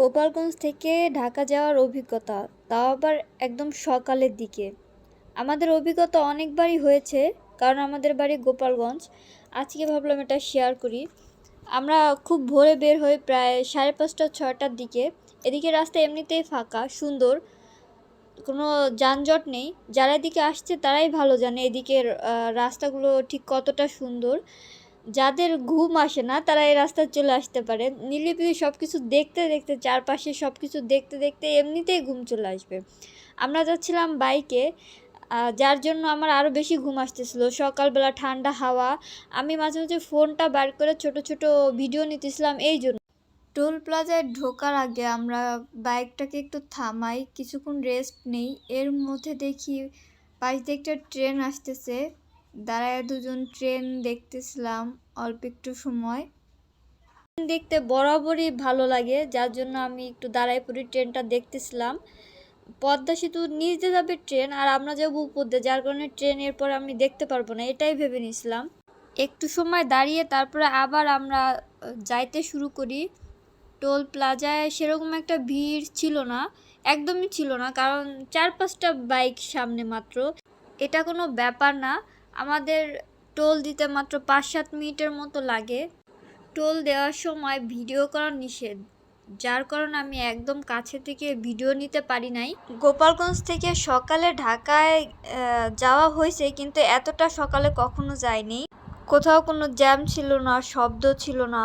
গোপালগঞ্জ থেকে ঢাকা যাওয়ার অভিজ্ঞতা, তাও আবার একদম সকালের দিকে। আমাদের অভিজ্ঞতা অনেকবারই হয়েছে, কারণ আমাদের বাড়ি গোপালগঞ্জ। আজকে ভাবলাম এটা শেয়ার করি। আমরা খুব ভোরে বের হই প্রায় সাড়ে পাঁচটা, ছয়টার দিকে। এদিকে রাস্তা এমনিতেই ফাঁকা, সুন্দর, কোনো যানজট নেই। যারা এদিকে আসছে তারাই ভালো জানে এদিকের রাস্তাগুলো ঠিক কতটা সুন্দর। যাদের ঘুম আসে না, তারা এই রাস্তায় চলে আসতে পারে। নিলিপিলি সব কিছু দেখতে দেখতে, চারপাশে সব কিছু দেখতে দেখতে এমনিতেই ঘুম চলে আসবে। আমরা যাচ্ছিলাম বাইকে যার জন্য আমার আরও বেশি ঘুম আসতেছিল। সকালবেলা ঠান্ডা হাওয়া, আমি মাঝে মাঝে ফোনটা বার করে ছোট ছোট ভিডিও নিতেছিলাম এই জন্য। টোল প্লাজায় ঢোকার আগে আমরা বাইকটাকে একটু থামাই, কিছুক্ষণ রেস্ট নেই। এর মধ্যে দেখি পাশ দিয়ে একটা ট্রেন আসতেছে। দাঁড়ায় দুজন ট্রেন দেখতেছিলাম, অল্প একটু সময়। ট্রেন দেখতে বরাবরই ভালো লাগে, যার জন্য আমি একটু দাঁড়ায় পড়ি ট্রেনটা দেখতেছিলাম। পদ্মা সেতু দিয়ে যাবে ট্রেন, আর আমরা যাব উপর দিয়ে, যার কারণে ট্রেন এরপর আমি দেখতে পারব না, এটাই ভেবে নিয়েছিলাম একটু সময় দাঁড়িয়ে তারপরে আবার আমরা যাইতে শুরু করি। টোল প্লাজায় সেরকম একটা ভিড় ছিল না, একদমই ছিল না, কারণ চার পাঁচটা বাইক সামনে মাত্র। এটা কোনো ব্যাপার না আমাদের টোল দিতে মাত্র পাঁচ সাত মিনিটের মতো লাগে। টোল দেওয়ার সময় ভিডিও করা নিষেধ, যার কারণে আমি একদম কাছে থেকে ভিডিও নিতে পারি নাই। গোপালগঞ্জ থেকে সকালে ঢাকায় যাওয়া হয়েছে, কিন্তু এতটা সকালে কখনো যায়নি। কোথাও কোনো জ্যাম ছিল না, শব্দ ছিল না।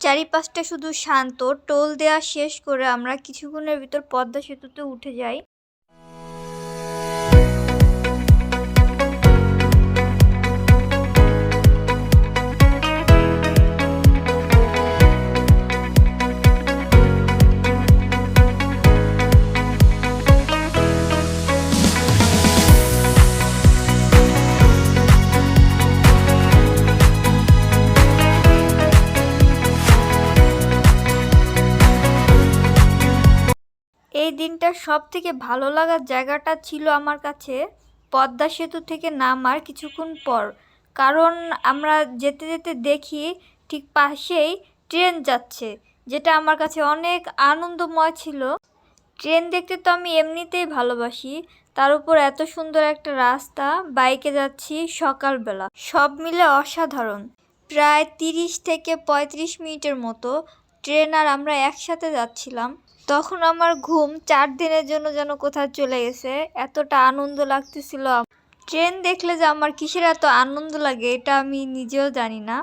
চারিপাশটা শুধু শান্ত। টোল দেওয়া শেষ করে আমরা কিছুক্ষণের ভিতর পদ্মা সেতুতে উঠে যাই। এই দিনটা সব থেকে ভালো লাগার জায়গাটা ছিল আমার কাছে পদ্মা সেতু থেকে নামার কিছুক্ষণ পর। কারণ আমরা যেতে যেতে দেখি ঠিক পাশেই ট্রেন যাচ্ছে, যেটা আমার কাছে অনেক আনন্দময় ছিল। ট্রেন দেখতে তো আমি এমনিতেই ভালোবাসি, তার উপর এত সুন্দর একটা রাস্তা, বাইকে যাচ্ছি সকালবেলা, সব মিলে অসাধারণ। প্রায় তিরিশ থেকে পঁয়ত্রিশ মিনিটের মতো ট্রেন আর আমরা একসাথে যাচ্ছিলাম। তখন আমার ঘুম চার দিনের জন্য যেন কোথাও চলে গেছে এতটা আনন্দ লাগতেছিল আম- ট্রেন দেখলে যে আমার কিসের এত আনন্দ লাগে এটা আমি নিজেও জানি না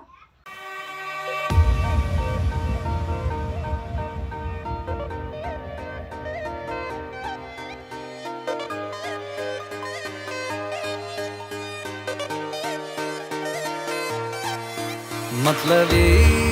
मतलबी